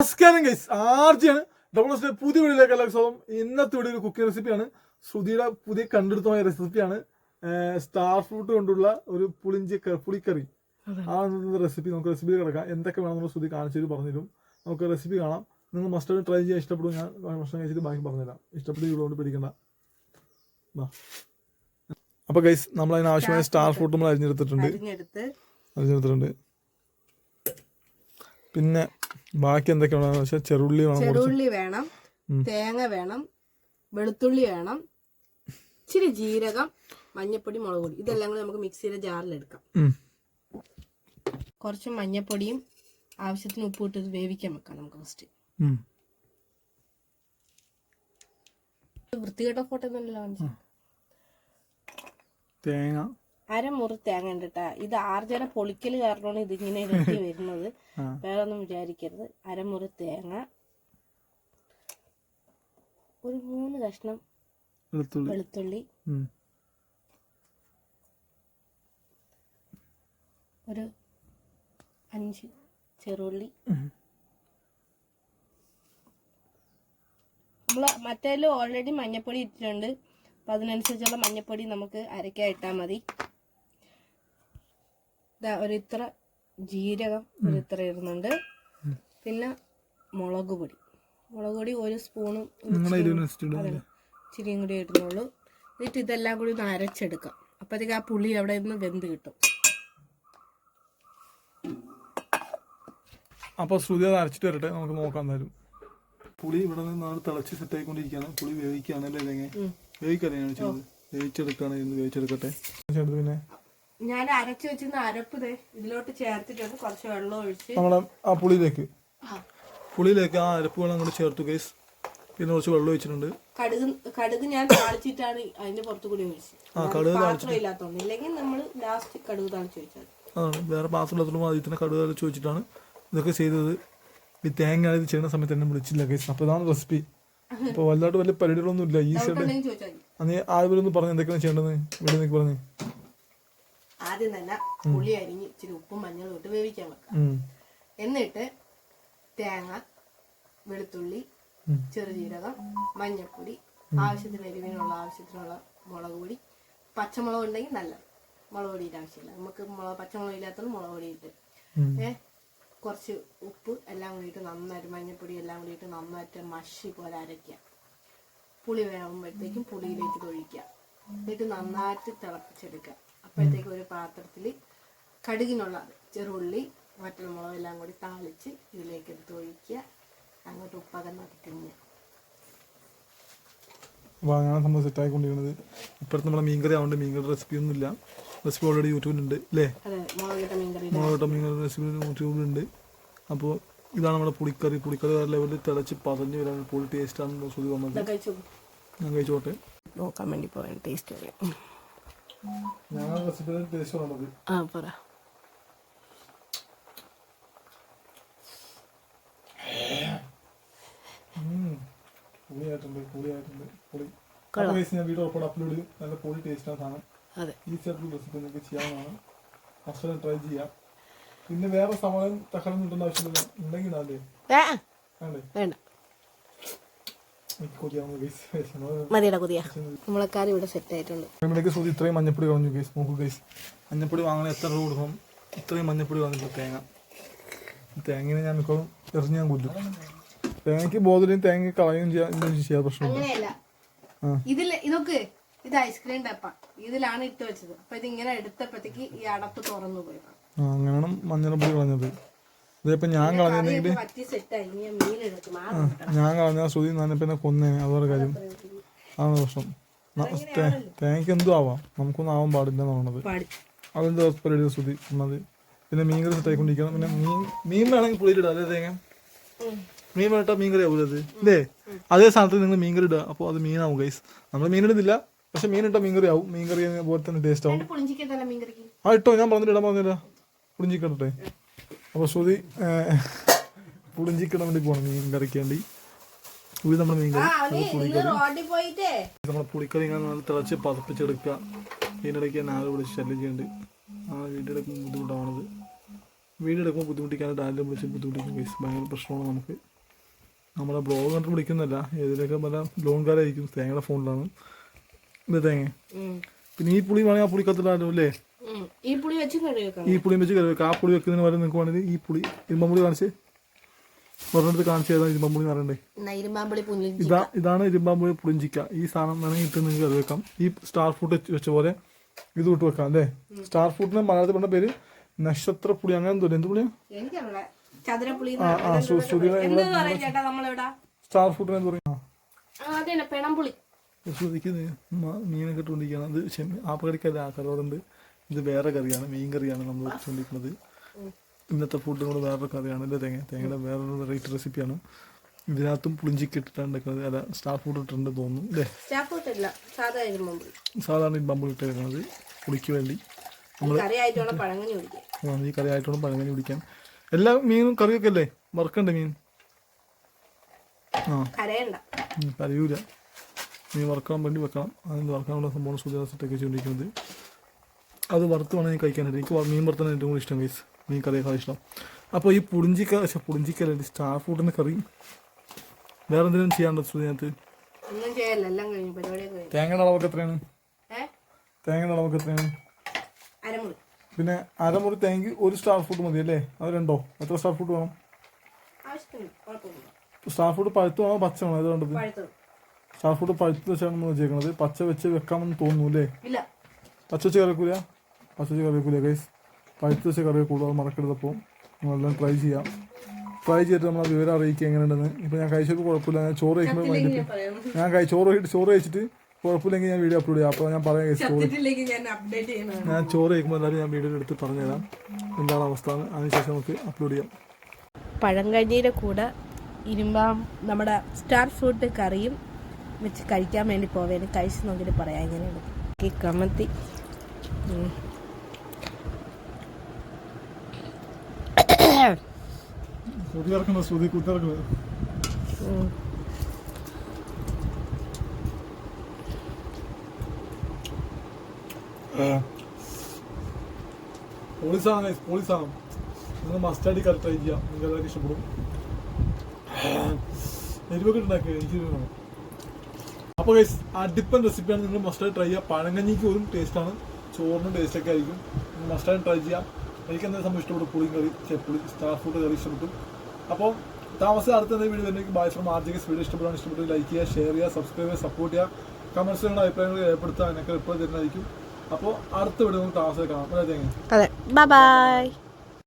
നമസ്കാരം guys ആർജിയാണ്. Double S പുതിയ വീഡിയോയിലേക്ക് എല്ലാ സ്വാഗതം. ഇന്നത്തെ വീഡിയോ ഒരു കുക്കിംഗ് റെസിപ്പിയാണ് ശ്രുതിയുടെ പുതിയ കണ്ടെടുത്തമായ റെസിപ്പിയാണ് സ്റ്റാർ ഫ്രൂട്ട് കൊണ്ടുള്ള ഒരു പുളിഞ്ചി പുളിക്കറി. ആ റെസിപ്പി നമുക്ക് റെസിപ്പി കിടക്കാം. എന്തൊക്കെ വേണം നമ്മൾ ശ്രുതി കാണിച്ചു പറഞ്ഞുതരും നമുക്ക് റെസിപ്പി കാണാം. നിങ്ങൾ മസ്റ്റ് ട്രൈ ചെയ്യാൻ ഇഷ്ടപ്പെടും. ഞാൻ ഭക്ഷണം കഴിച്ചിട്ട് ബാക്കി പറഞ്ഞുതരാം. ഇഷ്ടപ്പെട്ട് ഇവിടെ കൊണ്ട് പിടിക്കണ്ട. അപ്പൊ ഗൈസ് നമ്മൾ അതിനാവശ്യമായ സ്റ്റാർ ഫ്രൂട്ട് നമ്മൾ അരിഞ്ഞെടുത്തിട്ടുണ്ട്. അരിഞ്ഞെടുത്ത്. അരിഞ്ഞെടുത്തിട്ടുണ്ട്. പിന്നെ ബാക്കി എന്തൊക്കെയാണെന്ന് വെച്ചാൽ ചെറുള്ളി വേണം ചെറുള്ളി വേണം തേങ്ങ വേണം വെളുത്തുള്ളി വേണം ഇച്ചിരി ജീരകം മഞ്ഞപ്പൊടി മുളക് പൊടി. ഇതെല്ലാം കൂടി നമുക്ക് മിക്സിയുടെ ജാറിലെടുക്കാം. കുറച്ച് മഞ്ഞപ്പൊടിയും ആവശ്യത്തിന് ഉപ്പ് ഇട്ട് വേവിക്കാൻ വെക്കാം നമുക്ക് ഫസ്റ്റ്. വൃത്തികെട്ട ഫോട്ടോ തേങ്ങ. അരമുറി തേങ്ങ ഉണ്ട് ട്ടാ. ഇത് ആർജന പൊളിക്കൽ കാരണമാണ് ഇതിങ്ങനെ ഇരട്ടി വരുന്നത്. വേറെ ഒന്നും വിചാരിക്കരുത്. അരമുറി തേങ്ങ. ഒരു മൂന്ന് കഷ്ണം വെളുത്തുള്ളി. വെളുത്തുള്ളി. ഒരു അഞ്ച് ചെറുള്ളി. നമ്മൾ മറ്റേതിൽ ഓൾറെഡി മഞ്ഞപ്പൊടി ഇട്ടിട്ടുണ്ട്. അപ്പം അതിനനുസരിച്ചുള്ള മഞ്ഞപ്പൊടി നമുക്ക് അരയ്ക്കാൻ ഇട്ടാൽ മതി. ദാ ഒരു ജീരകം ഒരിത്ര ഇടുന്നുണ്ട്. പിന്നെ മുളക് പൊടി. മുളക് പൊടി ഒരു സ്പൂണും ഇച്ചിരിയും കൂടി ഇടുന്നുള്ളൂ. എന്നിട്ട് ഇതെല്ലാം കൂടി ഒന്ന് അരച്ചെടുക്കാം. അപ്പോഴത്തേക്ക് ആ പുളി അവിടെ നിന്ന് വെന്ത് കിട്ടും. അപ്പോൾ ശ്രുതി അത് അരച്ചിട്ട് വരട്ടെ. നമുക്ക് നോക്കാം എന്തായാലും. പുളി ഇവിടെ നിന്ന് നാളെ തിളച്ച് സെറ്റ് ആയിക്കൊണ്ടിരിക്കുകയാണ്. പുളി വേവിക്കുകയാണ് അല്ലേ ചെയ്തത് വേവിച്ചെടുക്കുകയാണ്. ഇന്ന് വേവിച്ചെടുക്കട്ടെ. പിന്നെ ഞാൻ അരച്ചു വെച്ചിരുന്ന അരപ്പ് ദേ ഇതിലോട്ട് ചേർത്തിട്ട് കുറച്ച് വെള്ളം ഒഴിച്ച് നമ്മളെ ആ പുളിയിലേക്ക്. പുളിയിലേക്ക് ആ അരപ്പ് വെള്ളം അങ്ങോട്ട് ചേർത്തു കേസ് പിന്നെ കുറച്ച് വെള്ളം ഒഴിച്ചിട്ടുണ്ട്. കടുക് കടുക് ഞാൻ താളിച്ചിട്ടാണ് അതിന്റെ പുറത്തു കൂടി ഒഴിച്ചത് ആ കടുക് പാത്രം ഇല്ലാത്തോണ്ട്. ഇല്ലെങ്കിൽ നമ്മൾ ലാസ്റ്റ് കടുക് താളിച്ച് വെച്ചത് അതാണ്. വേറെ പാത്രം ഇല്ലാത്തതും ആദ്യം തന്നെ കടുക് താളിച്ചു വെച്ചിട്ടാണ് ഇതൊക്കെ ചെയ്തത്. ഈ തേങ്ങ ഇത് ചെയ്യുന്ന സമയത്ത് എന്നെ വിളിച്ചില്ല കേസ് അപ്പോൾ ഇതാണ് റെസിപ്പി അപ്പോൾ വലുതായിട്ട് വലിയ പരിപാടികളൊന്നും ഇല്ല ഈ സൈഡ് അന്ന് ആദ്യം ഒന്ന് പറഞ്ഞു എന്തൊക്കെയാണ് ചെയ്യേണ്ടത്? ഇവിടെ നിൽക്ക് പറഞ്ഞു. ആദ്യം തന്നെ പുളി അരിഞ്ഞ് ഇച്ചിരി ഉപ്പും മഞ്ഞളും ഇട്ട് വേവിക്കാൻ വെക്കാം എന്നിട്ട് തേങ്ങ വെളുത്തുള്ളി ചെറുജീരകം മഞ്ഞൾപ്പൊടി ആവശ്യത്തിന് എരിവിനുള്ള ആവശ്യത്തിനുള്ള മുളക് പൊടി പച്ചമുളക് ഉണ്ടെങ്കിൽ നല്ലത്. മുളക് പൊടിയുടെ ആവശ്യമില്ല. നമുക്ക് മുളക് പച്ചമുളക് ഇല്ലാത്തത് മുളക് പൊടി ഇട്ട് ഏഹ് കുറച്ച് ഉപ്പ് എല്ലാം കൂടിയിട്ട് നന്നായിട്ട് മഞ്ഞൾപ്പൊടി എല്ലാം കൂടിയിട്ട് നന്നായിട്ട് മഷി പോലെ അരയ്ക്കുക. പുളി വേകുമ്പോഴത്തേക്കും പുളിയിലേക്ക് ഒഴിക്കുക. എന്നിട്ട് നന്നായിട്ട് തിളപ്പിച്ചെടുക്കുക. അപ്പോഴത്തേക്കും ഒരു പാത്രത്തിൽ കടുകിനുള്ള ചെറുള്ളി വറ്റൽമുളക് എല്ലാം കൂടി താളിച്ച് ഇതിലേക്ക് എടുത്ത് ഒഴിക്കുക. അങ്ങോട്ട് ഉപ്പൊക്കെ നടത്തിഞ്ഞ് വാങ്ങാൻ അങ്ങനെ സംഭവം സെറ്റ് ആയിക്കൊണ്ടിരിക്കുന്നത്. ഇപ്പോഴത്തെ നമ്മുടെ മീൻകറി ആവുകൊണ്ട് മീൻകറി റെസിപ്പി ഒന്നും ഇല്ല. റെസിപ്പി ഓൾറെഡി യൂട്യൂബിലുണ്ട് അല്ലേ? മുളകിട്ട മീൻകറി റെസിപ്പി യൂട്യൂബിലുണ്ട് അപ്പോൾ ഇതാണ് നമ്മുടെ പുളിക്കറി. പുളിക്കറി വേറെ ലെവലിൽ തിളച്ച് പതഞ്ഞ് വരാൻ പുളി ടേസ്റ്റാണ് ശ്രുതി വന്നത്. ഞാൻ കഴിച്ചോട്ടെ. നോക്കാൻ വേണ്ടി പോകാൻ ടേസ്റ്റ് അറിയാം ഞാൻ റെസിപ്പി ടേസ്റ്റ് വന്നത് ആ പറ വീഡിയോ അപ്ലോഡ് ചെയ്യും നല്ല പൊളി ടേസ്റ്റാണ് സാധനം. അതെ. ഈസി ആയിട്ടുള്ള റെസിപ്പി നിങ്ങൾക്ക് ചെയ്യാവുന്നതാണ്. മസ്റ്റ് ട്രൈ ചെയ്യാം. പിന്നെ വേറെ സമയം ആവശ്യമില്ല. ഉണ്ടെങ്കിൽ വേണ്ടേ വേണ്ട എനിക്ക് കൊതിയാവുന്ന കേസ് മതിയുടെ പുതിയ. നമ്മളെക്കാരും ഇവിടെ സെറ്റ് ആയിട്ടുണ്ട്. ഫാമിലിക്ക് സുതി ഇത്രയും മഞ്ഞപ്പൊടി കളഞ്ഞു ഗൈസ് നോക്കൂ ഗൈസ് മഞ്ഞപ്പൊടി വാങ്ങണ എത്ര രൂപ കൊടുക്കും? ഇത്രയും മഞ്ഞപ്പൊടി വാങ്ങിച്ചു തേങ്ങ. തേങ്ങനെ ഞാൻ മിക്കോളും എറിഞ്ഞ് ഞാൻ കൊല്ലും. തേങ്ങയ്ക്ക് ബോധലും തേങ്ങ കളയുകയും ചെയ്യാൻ ചെയ്യാൻ പ്രശ്നം ഇതിൽ ഇതൊക്കെ ഇത് ഐസ്ക്രീം ഡപ്പ ഇതിലാണ് ഇട്ട് വെച്ചത്. അപ്പൊ ഇത് ഇങ്ങനെ എടുത്തപ്പോഴത്തേക്ക് ഈ അടപ്പ് തുറന്നു പോയി ആ അങ്ങനെയാണ് മഞ്ഞപ്പൊടി കളഞ്ഞത്. ഇതിപ്പോൾ ഞാൻ കളഞ്ഞിരുന്നെങ്കിൽ ഞാൻ കളഞ്ഞ ശ്രുതി നന്നെ എന്നെ കൊന്നേനെ. അതൊരു കാര്യം. അതാണ് പ്രശ്നം. തേങ്ങയ്ക്ക് എന്തും ആവാം. നമുക്കൊന്നും ആവാൻ പാടില്ല എന്നുള്ളത് പാടി. അതിന്റെ പരിപാടി ശ്രുതി എന്നത് പിന്നെ മീൻ കറി സെറ്റ് ആയിക്കൊണ്ടിരിക്കണം പിന്നെ മീൻ മീൻ വേണമെങ്കിൽ പുളിയിലിടാം അല്ലേ തേങ്ങ. മീൻ വേണ്ട മീൻ കറി ആവൂല അത്? അല്ലേ അതേ സ്ഥാനത്ത് നിങ്ങൾ മീൻ കറി ഇടുക. അപ്പോൾ അത് മീനാവും ഗൈസ് നമ്മൾ മീൻ ഇടുന്നില്ല. പക്ഷെ മീൻ ഇട്ടാൽ മീൻ കറി ആവും. മീൻ കറി പോലെ തന്നെ ടേസ്റ്റ് ആവും. ആ ഇട്ടോ. ഞാൻ പറഞ്ഞിട്ട് ഇടാൻ പറഞ്ഞില്ല പുളിഞ്ചിക്കട്ടെ അപ്പോൾ ശ്രുതി പുളിഞ്ചിക്കണം വേണ്ടി പോകണം മീൻ കറിക്ക് വേണ്ടി ഇത് നമ്മുടെ മീൻ കറി പുളിക്കറി. നമ്മുടെ പുളിക്കറി ഇങ്ങനെ നല്ല തിളച്ച് പതപ്പിച്ചെടുക്കുക. ഇതിനിടയ്ക്ക് ഞാൻ വിളിച്ച് ശല്യം ചെയ്യേണ്ടി. ആ വീടെടുക്കുമ്പോൾ എടുക്കുമ്പോൾ ബുദ്ധിമുട്ടാണത്. വീട് എടുക്കുമ്പോൾ ബുദ്ധിമുട്ടിക്കാനായിട്ട് ആരെങ്കിലും വിളിച്ച് ബുദ്ധിമുട്ടിക്കും കേസ് ഭയങ്കര പ്രശ്നമാണ് നമുക്ക്. നമ്മുടെ ബ്ലോഗ് കണ്ടിട്ട് വിളിക്കുന്നില്ല ഏതിലൊക്കെ പല ലോങ്കാലായിരിക്കും തേങ്ങയുടെ ഫോണിലാണ് ഇത് തേങ്ങ. പിന്നെ ഈ പുളി വേണമെങ്കിൽ ആ പുളിക്കത്തിലാലും അല്ലേ. ഈ പുളി വെച്ച് കറി വെക്കണം ഈ പുളിയും വെച്ച് കറി വെക്കാം. ആ പുളി വെക്കുന്നതിന് പകരം നിങ്ങൾക്ക് വേണമെങ്കിൽ ഈ പുളി ഇരുമ്പമ്പുളി കാണിച്ച് ഒരെണ്ണത്ത് കാണിച്ച് ഏതാ ഇരുമ്പമ്പുളി പുഞ്ഞിഞ്ചി ഇതാ ഇതാണ് ഇരുമ്പാമ്പുളി പുളിഞ്ചിക്ക ഈ സാധനം വേണമെങ്കിൽ ഇട്ട് നിങ്ങൾക്ക് കറി വെക്കാം. ഈ സ്റ്റാർ ഫ്രൂട്ട് വെച്ച പോലെ ഇത് ഇട്ട് വെക്കാം അല്ലേ? സ്റ്റാർ ഫ്രൂട്ടിന് മലയാളത്തിൽ പറഞ്ഞ പേര് നക്ഷത്ര പുളി. അങ്ങനെ എന്തോ എന്ത് പുളിയാ? ആ ആ നമ്മളിവിടെ? സ്റ്റാർ ഫ്രൂട്ടിന് എന്ത് പറയും? ആ, മീനൊക്കെ ഇട്ടുകൊണ്ടിരിക്കുകയാണ്. അത് ക്ഷമി ആപ്പകടിക്കല്ല ആ കറിയോടുണ്ട് ഇത് വേറെ കറിയാണ് മീൻ കറിയാണ് നമ്മൾ വെച്ചുകൊണ്ടിരിക്കുന്നത്. ഇന്നത്തെ ഫുഡ് കൂടെ വേറൊരു കറിയാണ് അല്ലേ തേങ്ങ തേങ്ങയുടെ വേറൊരു വെറൈറ്റി റെസിപ്പിയാണ് ഇതിനകത്തും പുളിഞ്ചിക്ക് ഇട്ടിട്ടാണ് ഉണ്ടാക്കുന്നത്. അല്ല സ്റ്റാർ ഫുഡ് ഇട്ടിട്ടുണ്ട് തോന്നുന്നു അല്ലേ? സാധാരണ ഈ ബമ്പിൾ സാധാരണ ഇമ്പമ്പുളി ഇട്ടേക്കുന്നത് പുളിക്ക് വേണ്ടി. നമ്മൾ ഈ കറി ആയിട്ടോളം പഴങ്ങനി പിടിക്കാൻ എല്ലാ മീനും കറിയൊക്കെ അല്ലേ? വറുക്കണ്ടേ മീൻ? ആ. കരയൂല. മീൻ വറുക്കാൻ വേണ്ടി വെക്കണം. അതിന് വറുക്കാനുള്ള സംഭവം സുജാസിട്ടൊക്കെ ചെയ്തുകൊണ്ടിരിക്കുന്നത് അത് വറുത്ത് വേണം എനിക്ക് കഴിക്കാനായിട്ട് എനിക്ക് മീൻ വറുത്താണ് ഏറ്റവും കൂടുതൽ ഇഷ്ടം ഗൈസ് മീൻ കറിയൊക്കെ ഇഷ്ടം. അപ്പോൾ ഈ പുളിഞ്ചിക്ക പക്ഷേ പുളിഞ്ചിക്കല്ല സ്റ്റാർ ഫുഡിന്റെ കറി. വേറെ എന്തെങ്കിലും ചെയ്യാനുണ്ടോ ഇതിനകത്ത് തേങ്ങയുടെ അളവൊക്കെ എത്രയാണ്? തേങ്ങയുടെ അളവൊക്കെ എത്രയാണ്? പിന്നെ അരമുറി തേങ്ങ ഒരു സ്റ്റാർ ഫുഡ് മതി അല്ലേ? അത് രണ്ടോ? എത്ര സ്റ്റാർ ഫുഡ് വേണം? സ്റ്റാർ ഫുഡ് പഴുത്ത് വേണോ പച്ച വേണോ വേണ്ടത്? സ്റ്റാർ ഫുഡ് പഴുത്ത് വെച്ചാണ് നമ്മൾ വെച്ചേക്കണത്. പച്ച വെച്ച് വെക്കാമെന്ന് തോന്നുന്നു അല്ലേ? പച്ച വെച്ച് കറി വെക്കൂല കറിവേപ്പില ഗൈസ് പഴുത്ത് വെച്ച് കറി വെക്കൂല അത് മറക്കെടുത്തപ്പോൾ നമ്മളെല്ലാം ട്രൈ ചെയ്യാം. ട്രൈ ചെയ്തിട്ട് നമ്മളെ വിവരം അറിയിക്കുക എങ്ങനെയുണ്ടെന്ന്. ഇപ്പം ഞാൻ കഴിച്ചപ്പോൾ കുഴപ്പമില്ല. ഞാൻ ചോറ് കഴിക്കുമ്പോൾ വേണ്ടിയിട്ട് ഞാൻ പറയാം. ഞാൻ കഴി ചോറ് കഴിച്ചിട്ട് ചോറ് കഴിച്ചിട്ട് കുഴപ്പമില്ലെങ്കിൽ ഞാൻ വീഡിയോ അപ്ലോഡ് ചെയ്യാം. അപ്പോൾ ഞാൻ പറയാം ഗൈസ് ചോറ് ഞാൻ അപ്ഡേറ്റ് ചെയ്യുന്നതാണ്. ഞാൻ ചോറ് കഴിക്കുമ്പോൾ എല്ലാവരും ഞാൻ വീഡിയോ എടുത്ത് പറഞ്ഞുതരാം. എന്താണ് അവസ്ഥ എന്ന് അതിനുശേഷം നമുക്ക് അപ്ലോഡ് ചെയ്യാം. പഴങ്കഞ്ഞിയുടെ കൂടെ ഇരുമ്പാം നമ്മുടെ സ്റ്റാർ ഫ്രൂട്ട് കറിയും വെച്ച് കഴിക്കാൻ വേണ്ടി പോവേന്. കഴിച്ച് നോക്കിയിട്ട് പറയാം എങ്ങനെയാണ് കമത്തി. ശ്രുതി ഇറക്കുന്നത് ശ്രുതി കുത്തിറക്കുന്നത്. പോളിസാണ് പോളിസാണ് നിങ്ങൾ മസ്റ്റാഡി കറക്റ്റ് ട്രൈ ചെയ്യാം. നിങ്ങൾക്ക് എല്ലാവർക്കും ഇഷ്ടപ്പെടും. എരിവൊക്കെ ഉണ്ടാക്കുക എനിക്ക് വേണം. അപ്പോൾ ഗൈസ് അടിപ്പൻ റെസിപ്പിയാണ് നിങ്ങൾ മസ്റ്റായി ട്രൈ ചെയ്യുക. പഴങ്കഞ്ഞിക്ക് ഒരു ടേസ്റ്റാണ് ചോറിനും ടേസ്റ്റൊക്കെ ആയിരിക്കും. നിങ്ങൾ മസ്റ്റായി ട്രൈ ചെയ്യാം എനിക്ക് എന്താ സംഭവം? ഇഷ്ടപ്പെട്ടു പുളിയും കറി ചെപ്പുളി സ്റ്റാർ ഫുഡ് കറി ഇഷ്ടപ്പെട്ടു. അപ്പോൾ താമസം അടുത്ത വീഡിയോ വരുന്നെങ്കിൽ ബായ് ഫ്രം ആർജിക്ക് വീഡിയോ ഇഷ്ടപ്പെടാൻ ഇഷ്ടപ്പെട്ടു ലൈക്ക് ചെയ്യുക ഷെയർ ചെയ്യുക സബ്സ്ക്രൈബ് ചെയ്യുക സപ്പോർട്ട് ചെയ്യുക. കമൻസുകളുടെ അഭിപ്രായങ്ങൾ രേഖപ്പെടുത്തുക അതിനൊക്കെ റിപ്പോർട്ട് തരുന്നതായിരിക്കും. അപ്പോൾ അടുത്ത വീഡിയോ നമുക്ക് താമസം കാണാം. അതെ. Bye bye